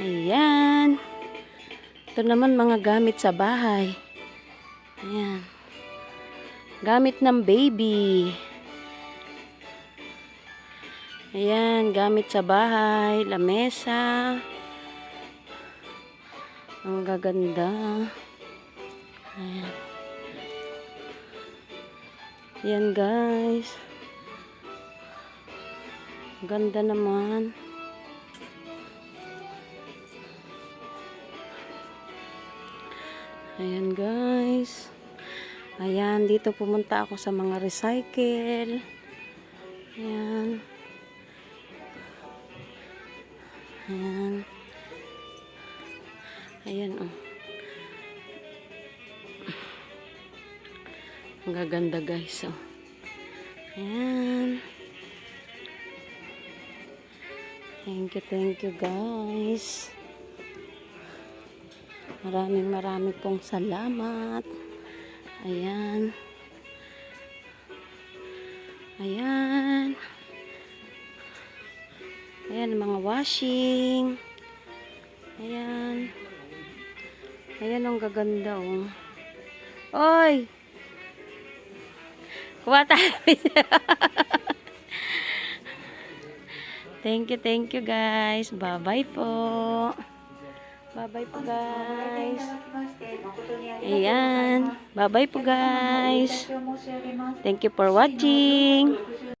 Ayan. Ito naman mga gamit sa bahay. Ayan. Gamit ng baby. Ayan, gamit sa bahay, lamesa. Ang gaganda. Ayan. Ayan guys. Ganda naman. Ayan guys. Ayan, dito pumunta ako sa mga recycle. Ayan. Ayan. Ayan oh. Ang gaganda guys oh. Ayan. Thank you, thank you guys. Maraming maraming pong salamat. Ayan. Ayan. Ayan, mga washing. Ayan. Ayan, ang gaganda, oh. Oy! Kuha tayo. thank you, thank you, guys. Bye-bye po. Bye-bye po, guys. Ayan. Bye-bye po, guys. Thank you for watching.